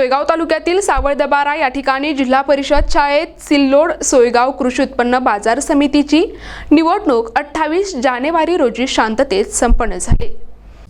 सोयगाव तालुक्यातील सावळदबारा या ठिकाणी जिल्हा परिषद शाळेत सिल्लोड सोयगाव कृषी उत्पन्न बाजार समितीची निवडणूक अठ्ठावीस जानेवारी रोजी शांततेत संपन्न झाली.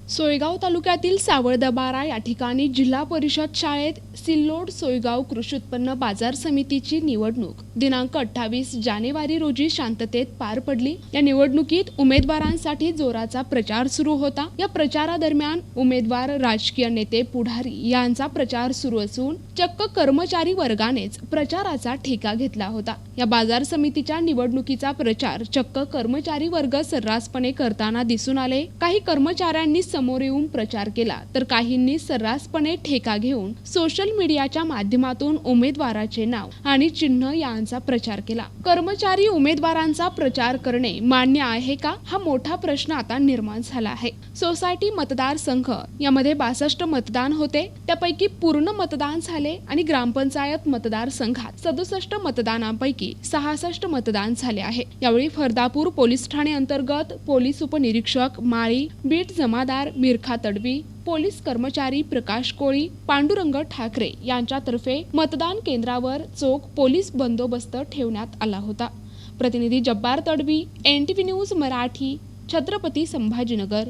सोयगाव तालुक्यातील सावळदबारा या ठिकाणी जिल्हा परिषद शाळेत सिल्लोड सोयगाव कृषी उत्पन्न बाजार समितीची निवडणूक. दिनांक अठ्ठावीस जानेवारी रोजी शांततेत पार पडली. या निवडणुकीत उमेदवारांसाठी जोराचा प्रचार सुरू होता. या प्रचारादरम्यान उमेदवार राजकीय नेते पुढारी यांचा प्रचार सुरू असून चक्क कर्मचारी वर्गानेच प्रचाराचा ठेका घेतला होता. या बाजार समितीच्या निवडणुकीचा प्रचार चक्क कर्मचारी वर्ग सर्रासपणे करताना दिसून आले. काही कर्मचाऱ्यांनी समोर येऊन प्रचार केला तर काहींनी सर्रासपणे ठेका घेऊन सोशल मीडियाच्या माध्यमातून उमेदवाराचे नाव आणि चिन्ह यांचा प्रचार केला. कर्मचारी उमेदवारांचा प्रचार करणे मान्य आहे का? हा मोठा प्रश्न आता निर्माण झाला आहे. सोसायटी मतदार संघ यामध्ये बासष्ट मतदान होते. त्यापैकी पूर्ण मतदान झाले आणि ग्रामपंचायत मतदार संघात सदुसष्ट मतदानांपैकी सहासष्ट मतदान झाले आहे. यावेळी फरदापूर पोलीस ठाणे अंतर्गत पोलीस उपनिरीक्षक माळी बीट जमादार मिरखा तडवी पोलीस कर्मचारी प्रकाश कोळी पांडुरंग ठाकरे यांच्यातर्फे मतदान केंद्रावर चोख पोलीस बंदोबस्त ठेवण्यात आला होता. प्रतिनिधी Jabbar Tadvi N T V news Marathi Chhatrapati Sambhajinagar.